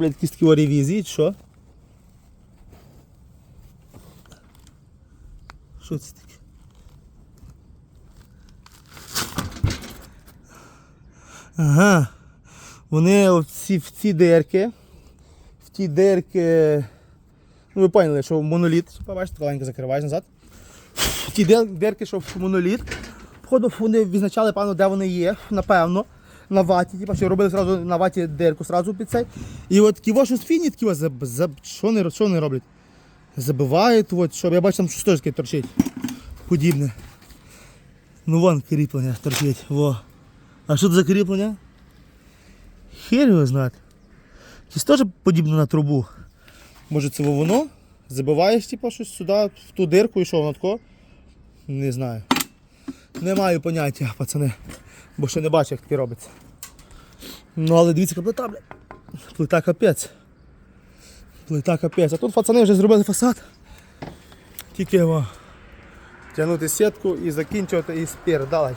Блядь, якісь такі ревізії, що? Що це таке? Ага. Вони в ці, в ці дирки, в ті дирки. Ну ви поняли, що моноліт, побачите, маленько закриваєш назад. В ті дирки, що в моноліт. Походу вони відзначали, певно, де вони є, напевно, на ваті, типу, що робили зразу на ваті дирку сразу під цей. І от такі ваші фіні, такі заб, що, вони, що вони роблять? Забивають, от, щоб я бачу, там щось теж торчить. Подібне. Ну вон кріплення торчить. Во. А що це за кріплення? Хер його знати. Якесь теж подібне на трубу. Може це воно? Забиваєш типу, щось сюди, в ту дирку і що воно тако? Не знаю. Не маю поняття, пацани. Бо ще не бачу, як таке робиться. Ну але дивіться, плита, блядь. Плита капець. Плита капець. А тут пацани вже зробили фасад. Тільки його тягнути сітку і закінчувати і спір. Давай.